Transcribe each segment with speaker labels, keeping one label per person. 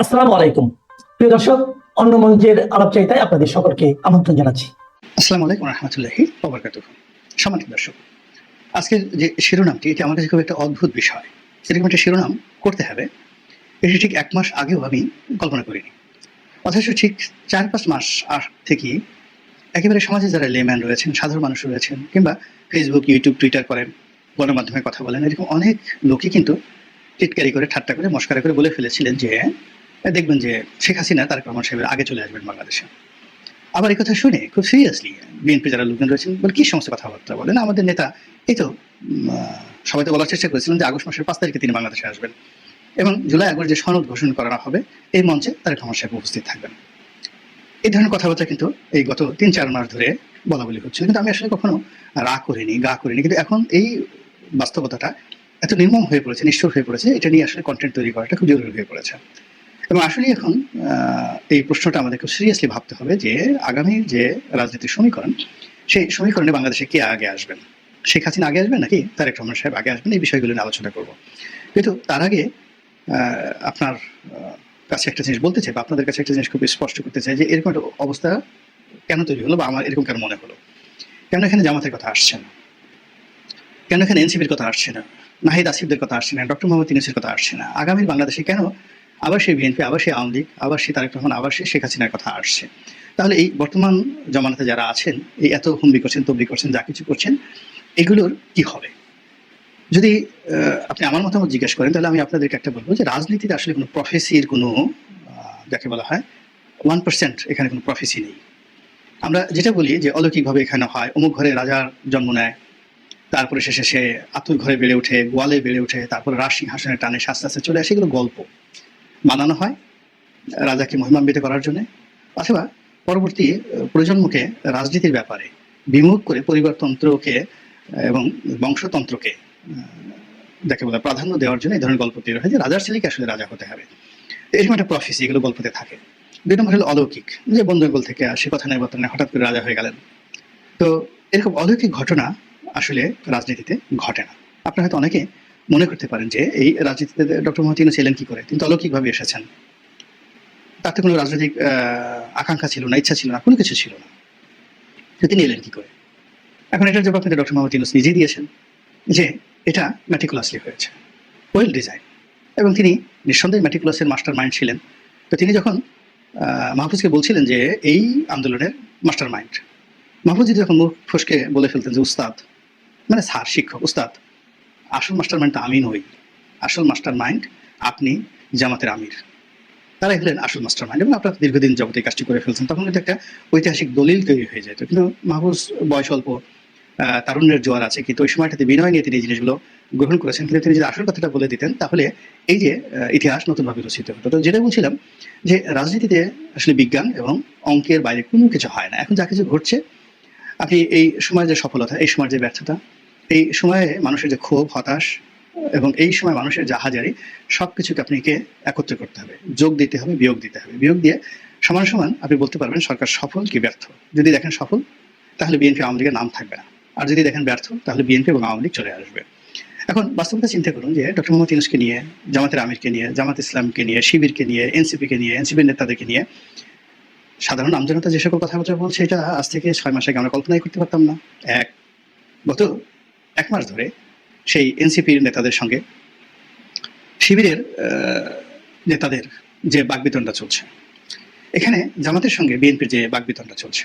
Speaker 1: আসসালামু আলাইকুম। প্রিয় দর্শক, অন্য মঞ্চের আপনাদের সকলকে আমন্ত্রণ জানাচ্ছি।
Speaker 2: আসসালামু আলাইকুম রহমতুল্লাহি দর্শক যে শিরোনামটি, এটি আমার কাছে খুব একটা অদ্ভুত বিষয়। একটা শিরোনাম করতে হবে, এটি ঠিক এক মাস আগেও আমি কল্পনা করিনি। অথচ ঠিক চার পাঁচ মাস আগ থেকে একেবারে সমাজে যারা লেম্যান রয়েছেন, সাধারণ মানুষ রয়েছেন, কিংবা ফেসবুক ইউটিউব টুইটার করেন, গণমাধ্যমে কথা বলেন, এরকম অনেক লোকই কিন্তু টিটকারি করে, ঠাট্টা করে, মস্কারা করে বলে ফেলেছিলেন যে দেখবেন যে শেখ হাসিনা তারেক রহমান সাহেবের আগে চলে আসবেন বাংলাদেশে। আবার এই কথা শুনে খুব সিরিয়াসলি বিএনপি যারা লোকজন রয়েছেন, বলে কি সমস্ত কথাবার্তা বলেন? আমাদের নেতা, এই তো সবাই তো বলার চেষ্টা করেছিলেন যে আগস্ট মাসের পাঁচ তারিখে তিনি বাংলাদেশে আসবেন। এবং জুলাই আগস্ট যে সনদ ঘোষণা করা হবে, এই মঞ্চে তারেক রহমান সাহেব উপস্থিত থাকবেন। এই ধরনের কথাবার্তা কিন্তু এই গত তিন চার মাস ধরে বলা বলি হচ্ছিল কিন্তু আমি আসলে কখনো রা করিনি, গা করিনি। কিন্তু এখন এই বাস্তবতাটা এত নির্মম হয়ে পড়েছে, নিষ্ঠুর হয়ে পড়েছে, এটা নিয়ে আসলে কন্টেন্ট তৈরি করাটা খুব জরুরি হয়ে পড়েছে। এবং আসলে এখন এই প্রশ্নটা আমাদের খুব সিরিয়াসলি ভাবতে হবে যে আগামী যে রাজনীতির সমীকরণ, সেই সমীকরণে বাংলাদেশে কে আগে আসবেন? শেখ হাসিনা আগে আসবেন নাকি তারেক রহমান সাহেব আগে আসবেন? এই বিষয়গুলো নিয়ে আলোচনা করব। কিন্তু তার আগে আপনার কাছে একটা জিনিস বলতে চাই বা আপনাদের কাছে একটা জিনিস খুব স্পষ্ট করতে চাই যে এরকম একটা অবস্থা কেন তৈরি হলো বা আমার এরকম কেন মনে হলো? কেন এখানে জামাতের কথা আসছে না? কেন এখানে এনসিপির কথা আসছে না? নাহিদ আসিফদের কথা আসছে না? ডক্টর মোহাম্মদ ইউনুসের কথা আসছে না? আগামী বাংলাদেশে কেন আবার সেই বিএনপি, আবার সেই আওয়ামী লীগ, আবার সেই তারেক রহমান, আবার সেই শেখ হাসিনার কথা আসছে। তাহলে এই বর্তমান জমানাতে যারা আছেন, এই এত হুমবি করছেন তবলি করছেন, যা কিছু করছেন, এগুলোর কি হবে? যদি আপনি আমার মতামত জিজ্ঞেস করেন, তাহলে আমি আপনাদেরকে একটা বলব যে রাজনীতিতে আসলে কোনো প্রফেসির কোনো যাকে বলা হয় ওয়ান পার্সেন্ট এখানে কোনো প্রফেসি নেই। আমরা যেটা বলি যে অলৌকিকভাবে এখানে হয়, অমুক ঘরে রাজার জন্ম নেয়, তারপরে শেষে সে আতুর ঘরে বেড়ে ওঠে, গোয়ালে বেড়ে ওঠে, তারপরে রাজ সিংহাসনের টানে, আস্তে আস্তে চলে আসে, এগুলো গল্প। বানানো হয় রাজাকে মহিমান্বিত করার জন্য, অথবা পরবর্তী প্রজন্মকে রাজনীতির ব্যাপারে বিমুখ করে পরিবারতন্ত্রকে এবং বংশতন্ত্রকে যাকে বলে প্রাধান্য দেওয়ার জন্য এই ধরনের গল্প তৈরি হয় যে রাজার ছেলেকে আসলে রাজা হতে হবে। এরকম একটা প্রফেসি এগুলো গল্পতে থাকে। দুই নম্বর হলো অলৌকিক, যে বন্ধুগোল থেকে আসে কথা নেই বর্তমানে, হঠাৎ করে রাজা হয়ে গেলেন। তো এরকম অলৌকিক ঘটনা আসলে রাজনীতিতে ঘটে না। আপনারা হয়তো অনেকে মনে করতে পারেন যে এই রাজনীতিতে ডক্টর মোহাম্মদ ছিলেন কি করে? তিনি অলৌকিকভাবে এসেছেন। তাতে কোনো রাজনৈতিক আকাঙ্ক্ষা ছিল না, ইচ্ছা ছিল না, কোনো কিছু ছিল না। তিনি এলেন কি করে? এখন এটার জবাব কিন্তু ডক্টর মোহাম্মদ নিজেই দিয়েছেন যে এটা ম্যাটিকুলাসলি হয়েছে ওয়েল ডিজাইন এবং তিনি নিঃসন্দেহে ম্যাটিকুলাসের মাস্টার মাইন্ড ছিলেন। তো তিনি যখন মাহফুজকে বলছিলেন যে এই আন্দোলনের মাস্টার মাইন্ড মাহফুজ যদি যখন মুখ ফসকে বলে ফেলতেন যে, উস্তাদ মানে স্যার, শিক্ষক, উস্তাদ আসল মাস্টার মাইন্ডটা আমি নই আসল মাস্টার মাইন্ড আপনি জামাতের আমির। তারাই হলেন আসল মাস্টার মাইন্ড এবং আপনারা দীর্ঘদিন জগতে কাজটি করে ফেলছেন, তখন কিন্তু একটা ঐতিহাসিক দলিল তৈরি হয়ে যেত কিন্তু মাহফুজ বয়স অল্প তারুণ্যের জোয়ার আছে, কিন্তু ওই সময়টাতে বিনয় নিয়ে তিনি জিনিসগুলো গ্রহণ করেছেন। কিন্তু তিনি যদি আসল কথাটা বলে দিতেন, তাহলে এই যে ইতিহাস নতুনভাবে রচিত হতো। তো যেটা বলছিলাম যে, রাজনীতিতে আসলে বিজ্ঞান এবং অঙ্কের বাইরে কোনো কিছু হয় না। এখন যা কিছু ঘটছে, আপনি এই সময়ের যে সফলতা, এই সময়ের যে ব্যর্থতা এই সময়ে মানুষের যে ক্ষোভ, হতাশ এবং এই সময় মানুষের জাহাজারি সব কিছুকে আপনাকে একত্র করতে হবে। যোগ দিতে হবে, বিয়োগ দিতে হবে। বিয়োগ দিয়ে সমান সমান আপনি বলতে পারবেন, সরকার সফল কি ব্যর্থ? যদি দেখেন সফল, তাহলে বিএনপি আওয়ামী লীগের নাম থাকবে না। আর যদি দেখেন ব্যর্থ, তাহলে বিএনপি এবং আওয়ামী লীগ চলে আসবে। এখন বাস্তবতা চিন্তা করুন যে ডক্টর মোহাম্মদ ইউনুসকে নিয়ে, জামাতের আমিরকে নিয়ে, জামাত ইসলামকে নিয়ে, শিবিরকে নিয়ে, এনসিপিকে নিয়ে, এনসিপির নেতাদেরকে নিয়ে সাধারণ আমজনতা যে সকল কথাবার্তা বলছে, এটা আজ থেকে ছয় মাস আমরা কল্পনাই করতে পারতাম না। এক, গত এক মাস ধরে সেই এনসিপির নেতাদের সঙ্গে শিবিরের নেতাদের যে বাগবিতণ্ডা চলছে। এখানে জামাতের সঙ্গে বিএনপির যে বাগবিতণ্ডা চলছে,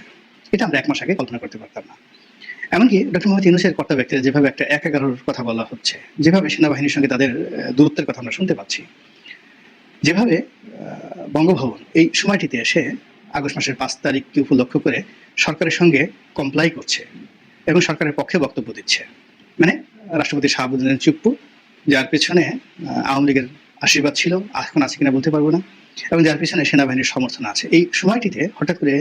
Speaker 2: এটা আমরা এক মাস আগে কল্পনা করতে পারতাম না। এমনকি ডক্টর মোহাম্মদ ইউনুসের কর্তা ব্যক্তিরা যেভাবে একটা এক এগারোর কথা বলা হচ্ছে, যেভাবে সেনাবাহিনীর সঙ্গে তাদের দূরত্বের কথা আমরা শুনতে পাচ্ছি, যেভাবে বঙ্গভবন এই সময়টিতে এসে আগস্ট মাসের পাঁচ তারিখকে উপলক্ষ করে সরকারের সঙ্গে কমপ্লাই করছে এবং সরকারের পক্ষে বক্তব্য দিচ্ছে। মানে রাষ্ট্রপতি শাহাবুদ্দিন চুপ্পু, যার পেছনে আওয়ামী লীগের আশীর্বাদ ছিল, এখন আছে কিনা বলতে পারব না। এবং যার পেছনে সেনাবাহিনীর সমর্থন আছে। এই সময়টিতে হঠাৎ করে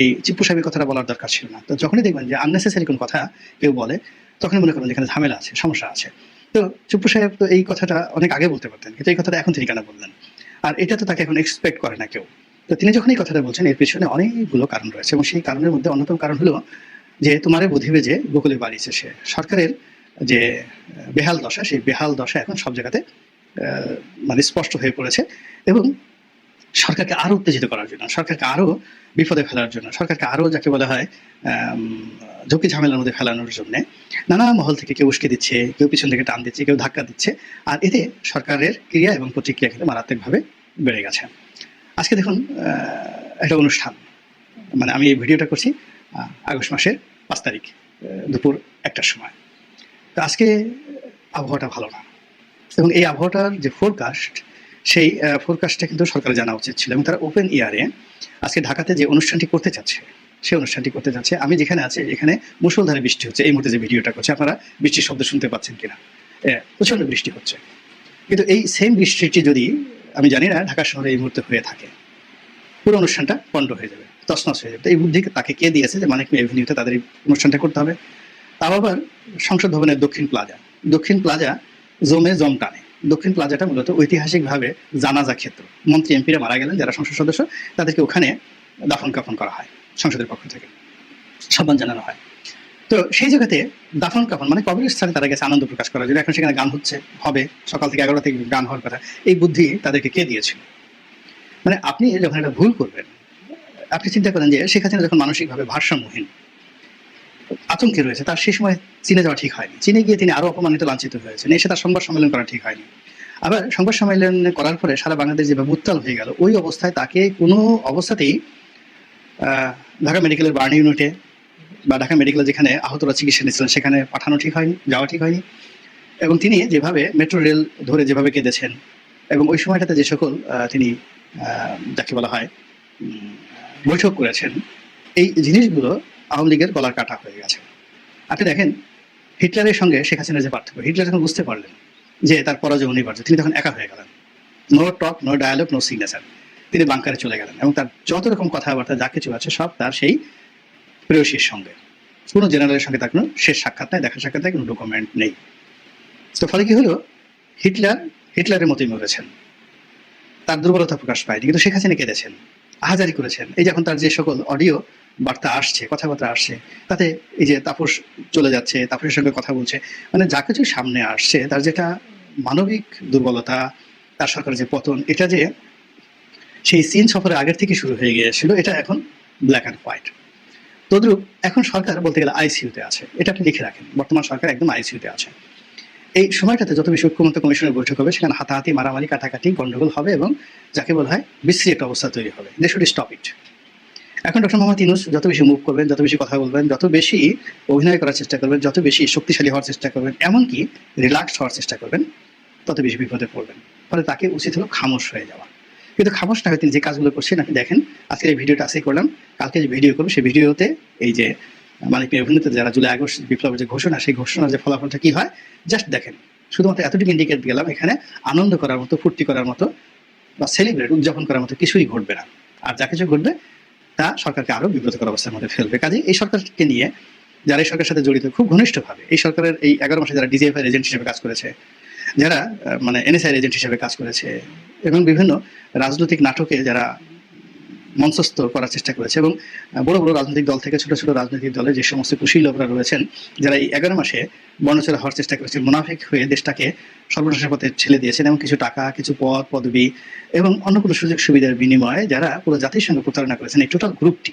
Speaker 2: এই চিপ্পু সাহেবের কথাটা বলার দরকার ছিল না। তো যখনই দেখবেন যে আননেসেসারি কোনো কথা কেউ বলে, তখনই মনে করবেন যেখানে ঝামেলা আছে, সমস্যা আছে। তো চিপ্পু সাহেব তো এই কথাটা অনেক আগে বলতে পারতেন, কিন্তু এই কথাটা এখন তিনি কেন বললেন? আর এটা তো তাকে এখন এক্সপেক্ট করে না কেউ। তো তিনি যখন এই কথাটা বলছেন, এর পেছনে অনেকগুলো কারণ রয়েছে। এবং সেই কারণের মধ্যে অন্যতম কারণ হলো যে, তোমারে বুঝিবে যে গোকুলে বাড়িছে সে সরকারের যে বেহাল দশা, সেই বেহাল দশা এখন সব জায়গাতে মানে স্পষ্ট হয়ে পড়েছে এবং সরকারকে আরও উত্তেজিত করার জন্য, সরকারকে আরও বিপদে ফেলার জন্য, সরকারকে আরও যাকে বলা হয় ঝুঁকি ঝামেলার মধ্যে ফেলানোর জন্য নানা মহল থেকে কেউ উস্কে দিচ্ছে, কেউ পিছন থেকে টান দিচ্ছে, কেউ ধাক্কা দিচ্ছে, আর এতে সরকারের ক্রিয়া এবং প্রতিক্রিয়া কিন্তু মারাত্মকভাবে বেড়ে গেছে। আজকে দেখুন একটা অনুষ্ঠান মানে আমি এই ভিডিওটা করছি আগস্ট মাসের পাঁচ তারিখ দুপুর একটার সময়। আজকে আবহাওয়াটা ভালো না। এবং এই আবহাওয়াটার যে ফোরকাস্ট সেই ফোরকাস্টটা কিন্তু সরকারের জানা উচিত ছিল এবং তারা ওপেন ইয়ারে আজকে ঢাকাতে যে অনুষ্ঠানটি করতে চাচ্ছে সেই অনুষ্ঠানটি করতে যাচ্ছে। আমি যেখানে আছি এখানে মুসলধারে বৃষ্টি হচ্ছে। এই মুহূর্তে যে ভিডিওটা করছে আপনারা বৃষ্টির শব্দ শুনতে পাচ্ছেন কিনা? এ, প্রচণ্ড বৃষ্টি হচ্ছে। কিন্তু এই সেম বৃষ্টিটি যদি আমি জানি না ঢাকা শহরে এই মুহূর্তে হয়ে থাকে পুরো অনুষ্ঠানটা পণ্ড হয়ে যাবে তছনছ হয়ে যাবে। এই বুদ্ধি তাকে কে দিয়েছে? যে মানে এভিনিউতে তাদের অনুষ্ঠানটা করতে হবে। তাও আবার সংসদ ভবনের দক্ষিণ প্লাজা দক্ষিণ প্লাজা জমে জম টানে। দক্ষিণ প্লাজাটা মূলত ঐতিহাসিকভাবে জানাজা ক্ষেত্র। মন্ত্রী, এমপিরা মারা গেলেন, যারা সংসদ সদস্য, তাদেরকে ওখানে দাফন কাফন করা হয়, সংসদের পক্ষ থেকে। সম্মান জানানো হয়। তো সেই জায়গাতে দাফন কাফন মানে কবির স্থানে তারা গেছে, আনন্দ প্রকাশ করার জন্য। এখন সেখানে গান হচ্ছে, হবে, সকাল থেকে এগারোটা থেকে গান হওয়ার কথা। এই বুদ্ধি তাদেরকে কে দিয়েছিল? মানে আপনি যখন একটা ভুল করবেন, আপনি চিন্তা করেন যে হাসিনা যখন মানসিকভাবে ভারসাম্যহীন আতঙ্কে রয়েছে। তার সেই সময় চীনে যাওয়া ঠিক হয়নি। চীনে গিয়ে তিনি আরও অপমানিত লাঞ্ছিত হয়েছেন। এসে তার সংবাদ সম্মেলন করা ঠিক হয়নি। আবার সংবাদ সম্মেলন করার পরে সারা বাংলাদেশ যেভাবে উত্তাল হয়ে গেল, ওই অবস্থায় তাকে কোনো অবস্থাতেই ঢাকা মেডিকেলের বার্ন ইউনিটে বা ঢাকা মেডিকেলে যেখানে আহতরা চিকিৎসা নিয়েছিলেন সেখানে পাঠানো ঠিক হয়নি, যাওয়া ঠিক হয়নি। এবং তিনি যেভাবে মেট্রো রেল ধরে যেভাবে কেঁদেছেন এবং ওই সময়টাতে যে সকল তিনি যাকে বলা হয় বৈঠক করেছেন, এই জিনিসগুলো আওয়ামী লীগের গলার কাটা হয়ে গেছে। আপনি দেখেন, হিটলারের সঙ্গে শেখ হাসিনার যে পার্থক্য, হিটলার যখন বুঝতে পারলেন যে তার পরাজয় অনিবার্য, তিনি তখন একা হয়ে গেলেন। No talk no dialogue no signature তিনি বাংকারে চলে গেলেন এবং তার যত রকম কথাবার্তা, যা কিছু আছে, সব তার সেই প্রেয়সীর সঙ্গে। কোনো জেনারেলের সঙ্গে তার কোনো শেষ সাক্ষাৎ নাই, দেখা সাক্ষাৎ নাই, কোনো ডকুমেন্ট নেই। তো ফলে কি হলো? হিটলার, হিটলারের মতোই মরেছেন। তার দুর্বলতা প্রকাশ পায়নি, কিন্তু শেখ হাসিনা কেঁদেছেন। আহাজারি করেছেন। এই যে এখন তার যে সকল অডিও বার্তা আসছে, কথাবার্তা আসছে, তাতে এই যে তাপস চলে যাচ্ছে, তাপসের সঙ্গে কথা বলছে মানে যা কিছু সামনে আসছে, তার যেটা মানবিক দুর্বলতা, তার সরকারের যে পতন, এটা যে সেই চীন সফরের আগের থেকে শুরু হয়ে গিয়েছিল, এটা এখন ব্ল্যাক অ্যান্ড হোয়াইট তদ্রুপ, এখন সরকার বলতে গেলে আইসিইউতে আছে। এটা আপনি লিখে রাখেন। বর্তমান সরকার একদম আইসিইউতে আছে। এই সময়টাতে যত বেশি ঐক্যমত্য কমিশনের বৈঠক হবে, সেখানে হাতাহাতি, মারামারি, কাটাকাটি, গন্ডগোল হবে এবং যাকে বলা হয় বিশ্রী একটা অবস্থা তৈরি হবে। দে শুড স্টপ ইট এখন ডক্টর মোহাম্মদ ইনুস যত বেশি মুভ করবেন, যত বেশি কথা বলবেন, যত বেশি অভিনয় করার চেষ্টা করবেন, যত বেশি শক্তিশালী হওয়ার চেষ্টা করবেন, এমনকি রিল্যাক্স হওয়ার চেষ্টা করবেন, তত বেশি বিপদে পড়বেন। ফলে তাকে উচিত হলো খামোশ হয়ে যাওয়া। কিন্তু খামোশ না হয়ে তিনি যে কাজগুলো করছেন, আপনি দেখেন, আজকের এই ভিডিওটা আজকে করলাম, কালকে যে ভিডিও করব, সেই ভিডিওতে এই যে মালিক অভিনেতা যারা জুলাই আগস্ট বিপ্লবের যে ঘোষণা, সেই ঘোষণার যে ফলাফলটা কি হয়? জাস্ট দেখেন, শুধুমাত্র এতটুকু ইন্ডিকেট গেলাম এখানে আনন্দ করার মতো, ফুর্তি করার মতো বা সেলিব্রেট উদযাপন করার মতো কিছুই ঘটবে না। আর যা কিছু ঘটবে, তা সরকারকে আরও বিব্রতকর অবস্থার মধ্যে ফেলবে। কাজে এই সরকারকে নিয়ে যারা এই সরকারের সাথে জড়িত, খুব ঘনিষ্ঠভাবে, এই সরকারের এই এগারো মাসে যারা ডিজিএফআই এজেন্ট হিসেবে কাজ করেছে, যারা মানে এনএসআই এজেন্ট হিসেবে কাজ করেছে, এবং বিভিন্ন রাজনৈতিক নাটকে যারা মঞ্চস্থ করার চেষ্টা করেছে এবং বড় বড় রাজনৈতিক দল থেকে ছোট ছোট রাজনৈতিক দলে যে সমস্ত কুশীল লোকরা রয়েছেন, যারা এই এগারো মাসে বর্ণচেরা হওয়ার চেষ্টা করেছেন মুনাফিক হয়ে দেশটাকে সর্বনাশের পথে ছেলে দিয়েছেন এবং কিছু টাকা, কিছু পদ, পদবি এবং অন্য কোনো সুযোগ সুবিধার বিনিময়ে যারা পুরো জাতির সঙ্গে প্রতারণা করেছেন, এই টোটাল গ্রুপটি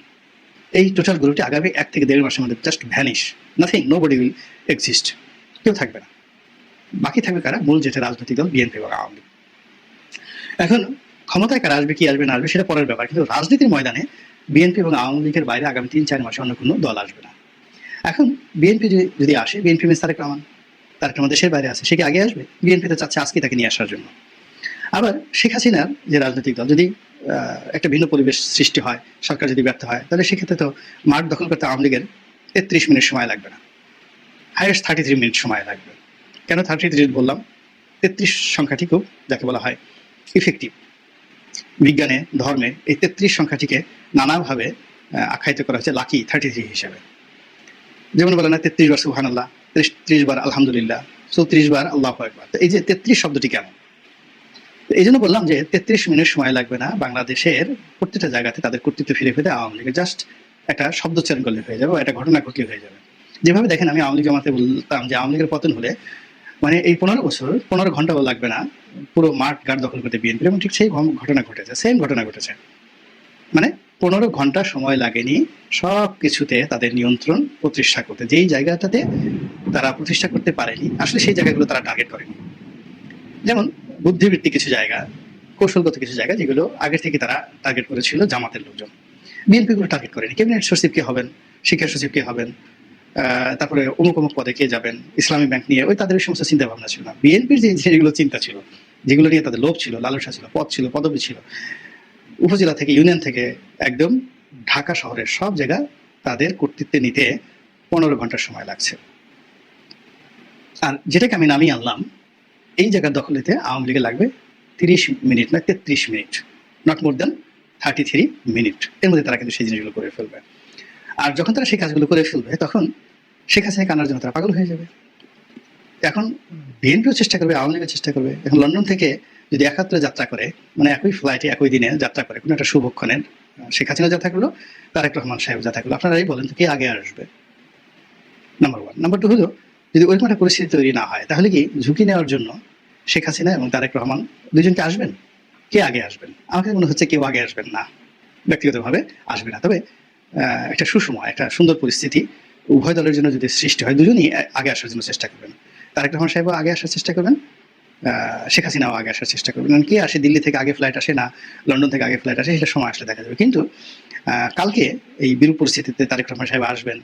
Speaker 2: এই টোটাল গ্রুপটি আগামী এক থেকে দেড় মাসের মধ্যে just vanish nothing no body will exist কেউ থাকবে না বাকি থাকবে কারা মূল যেটা রাজনৈতিক দল বিএনপি এবং আওয়ামী লীগ। এখন ক্ষমতায় কারা আসবে, কি আসবে, না আসবে, সেটা পরের ব্যাপার। কিন্তু রাজনীতির ময়দানে বিএনপি এবং আওয়ামী লীগের বাইরে আগামী তিন, চার মাসে অন্য কোনো দল আসবে না। এখন বিএনপি যদি আসে, বিএনপি মিস তারেক রহমান তারেক রহমান দেশের বাইরে আছে, সে কি আগে আসবে? বিএনপি তো চাচ্ছে আজকে তাকে নিয়ে আসার জন্য। আবার শেখ হাসিনার যে রাজনৈতিক দল, যদি একটা ভিন্ন পরিবেশ সৃষ্টি হয়, সরকার যদি ব্যর্থ হয়, তাহলে সেক্ষেত্রে তো মাঠ দখল করতে আওয়ামী লীগের তেত্রিশ মিনিট সময় লাগবে না। হাইয়েস্ট থার্টি থ্রি মিনিট সময় লাগবে। কেন থার্টি থ্রি বললাম? তেত্রিশ সংখ্যাটি খুব যাকে বলা হয় ইফেক্টিভ বিজ্ঞানে, ধর্মে এই তেত্রিশ সংখ্যাটিকে নানাভাবে আখ্যায়িত করা হচ্ছে লাকি থার্টি থ্রি হিসাবে। যেমন বলে না, তেত্রিশ বার সুহান আল্লাহ ত্রিশ বার আলহামদুলিল্লাহ, চৌত্রিশ বার আল্লাহ একবার তো এই যে তেত্রিশ শব্দটি কেমন? এই জন্য বললাম যে তেত্রিশ মিনিট সময় লাগবে না, বাংলাদেশের প্রত্যেকটা জায়গাতে তাদের কর্তৃত্ব ফিরে পেতে আওয়ামী লীগের জাস্ট একটা শব্দোচ্চারণ করলে হয়ে যাবে একটা ঘটনা ঘটলে হয়ে যাবে। যেভাবে দেখেন, আমি আওয়ামী লীগ জামাতে বলতাম যে আওয়ামী লীগের পতন হলে মানে এই পনেরো বছর, পনেরো ঘন্টাও লাগবে না পুরো মাঠ ঘাট দখল করতে বিএনপি এবং ঠিক সেই ঘটনা ঘটেছে সেম ঘটনা ঘটেছে। মানে পনেরো ঘণ্টা সময় লাগেনি সব কিছুতে তাদের নিয়ন্ত্রণ প্রতিষ্ঠা করতে। যেই জায়গাটাতে তারা প্রতিষ্ঠা করতে পারেনি, আসলে সেই জায়গাগুলো তারা টার্গেট করেনি। যেমন বুদ্ধিবৃত্তিক কিছু জায়গা, কৌশলগত কিছু জায়গা যেগুলো আগে থেকে তারা টার্গেট করেছিল জামাতের লোকজন। বিএনপি গুলো টার্গেট করেনি। ক্যাবিনেট সচিব কে হবেন? শিক্ষা সচিব কে হবেন? তারপরে অমুক অমুক পদে কে যাবেন, ইসলামী ব্যাংক নিয়ে, ওই তাদের ওই সমস্ত চিন্তা ভাবনা ছিল না। বিএনপির যে যেগুলো চিন্তা ছিল, যেগুলো নিয়ে তাদের লোভ ছিল, লালসা ছিল পদ ছিল, পদবি ছিল, উপজেলা থেকে, ইউনিয়ন থেকে একদম ঢাকা শহরের সব জায়গা তাদের কর্তৃত্বে নিতে পনেরো ঘণ্টার সময় লাগছে। আর যেটাকে আমি নামিয়ে আনলাম, এই জায়গার দখল নিতে আওয়ামী লীগে লাগবে তিরিশ মিনিট না তেত্রিশ minute not more than thirty three minute. এর মধ্যে তারা কিন্তু সেই জিনিসগুলো করে ফেলবে। আর যখন তারা সেই কাজগুলো করে ফেলবে, তখন শেখ হাসিনা কানার জন্য তারা পাগল হয়ে যাবে। এখন বিএনপিও চেষ্টা করবে, আওয়ামী লীগের চেষ্টা করবে। এখন লন্ডন থেকে যদি একাত্রে যাত্রা করে মানে একই ফ্লাইটে একই দিনে যাত্রা করে, কোনো একটা শুভক্ষণের শেখ হাসিনা যাত্রা করল তারেক রহমান সাহেব যাত্রা করল আপনারাই বলেন তো কে আগে আসবে? নাম্বার ওয়ান নাম্বার টু হলো, যদি ওইরকম একটা পরিস্থিতি তৈরি না হয়, তাহলে কি ঝুঁকি নেওয়ার জন্য শেখ হাসিনা এবং তারেক রহমান দুজনকে আসবেন? কে আগে আসবেন? আমাকে মনে হচ্ছে কেউ আগে আসবেন না, ব্যক্তিগতভাবে আসবে না। তবে একটা সুষময় একটা সুন্দর পরিস্থিতি উভয় দলের জন্য যদি সৃষ্টি হয়, দুজনই আগে আসার জন্য চেষ্টা করবেন। তারেক রহমান সাহেবও আগে আসার চেষ্টা করবেন শেখ হাসিনাও আগে আসার চেষ্টা করবেন। কারণ কে আসে দিল্লি থেকে আগে ফ্লাইট আসে না, লন্ডন থেকে আগে ফ্লাইট আসে, সেটা সময় আসলে দেখা যাবে। কিন্তু কালকে এই বিরূপ পরিস্থিতিতে তারেক রহমান সাহেব আসবেন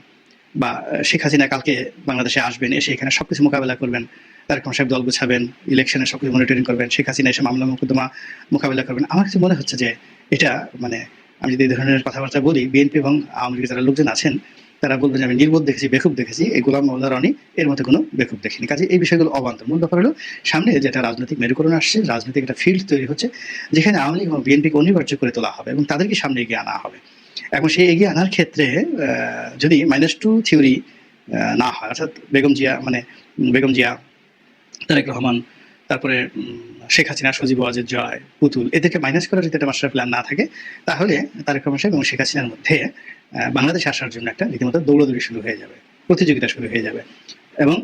Speaker 2: বা শেখ হাসিনা কালকে বাংলাদেশে আসবেন, এসে এখানে সবকিছু মোকাবেলা করবেন, তারেক রহমান সাহেব দল গুছাবেন ইলেকশনে সবকিছু মনিটরিং করবেন, শেখ হাসিনা এসে মামলা মোকদ্দমা মোকাবেলা করবেন। আমার কাছে মনে হচ্ছে যে এটা মানে আমি যদি এই ধরনের কথাবার্তা বলি বিএনপি এবং আওয়ামী লীগের যারা লোকজন আছেন, তারা বলবেন যে আমি নির্বোধ দেখেছি, বেকুব দেখেছি। এই গোলাম মোল্লা, রনি, এর মধ্যে কোনো বেকুব দেখিনি। কাজে এই বিষয়গুলো অবান্তর মূল ব্যাপার হলো, সামনে যেটা রাজনৈতিক মেরুকরণ আসছে, রাজনৈতিক একটা ফিল্ড তৈরি হচ্ছে, যেখানে আওয়ামী লীগ এবং বিএনপিকে অনিবার্য করে তোলা হবে এবং তাদেরকে সামনে এগিয়ে আনা হবে। এবং সেই এগিয়ে আনার ক্ষেত্রে যদি মাইনাস টু থিওরি না হয়, অর্থাৎ বেগম জিয়া মানে বেগম জিয়া, তারেক রহমান তারপরে শেখ হাসিনা, সজীব ওয়াজেদ, জয়, পুতুল, এদেরকে মাইনাস করার যদি একটা মাস্টার প্ল্যান না থাকে, তাহলে তারেক রহমান সাহেব এবং শেখ হাসিনার মধ্যে বাংলাদেশে আসার জন্য একটা রীতিমতো দৌড়দৌড়ি শুরু হয়ে যাবে, প্রতিযোগিতা শুরু হয়ে যাবে এবং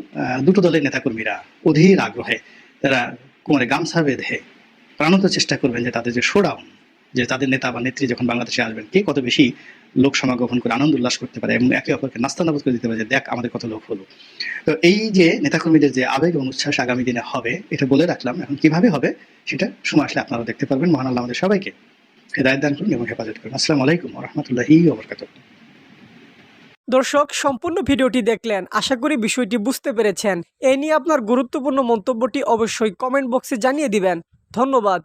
Speaker 2: দুটো দলের নেতাকর্মীরা অধীর আগ্রহে, তারা কোমরে গামছা বেঁধে প্রাণত চেষ্টা করবেন যে তাদের যে শোডাউন যে তাদের নেতা বা নেত্রী যখন বাংলাদেশে আসবেন, কে কত বেশি লোক সমাগমন করে আনন্দ উল্লাস করতে পারে এবং একে অপরকে নাস্তানাবুদ করে দিতে পারে যে, দেখ, আমাদের কত লোক হলো। তো এই যে নেতাকর্মীদের যে আবেগ এবং উচ্ছ্বাস আগামী দিনে হবে, এটা বলে রাখলাম। এখন কীভাবে হবে, সেটা সময় আসলে আপনারা দেখতে পারবেন। মহান আল্লাহ আমাদের সবাইকে হেদায়ত দান করুন এবং হেফাজত করুন। আসসালামু আলাইকুম রহমতুল্লাহি ওবরকাতুহ।
Speaker 3: দর্শক, সম্পূর্ণ ভিডিওটি দেখলেন। আশা করি বিষয়টি বুঝতে পেরেছেন। এ নিয়ে আপনার গুরুত্বপূর্ণ মন্তব্যটি অবশ্যই কমেন্ট বক্সে জানিয়ে দিবেন। ধন্যবাদ।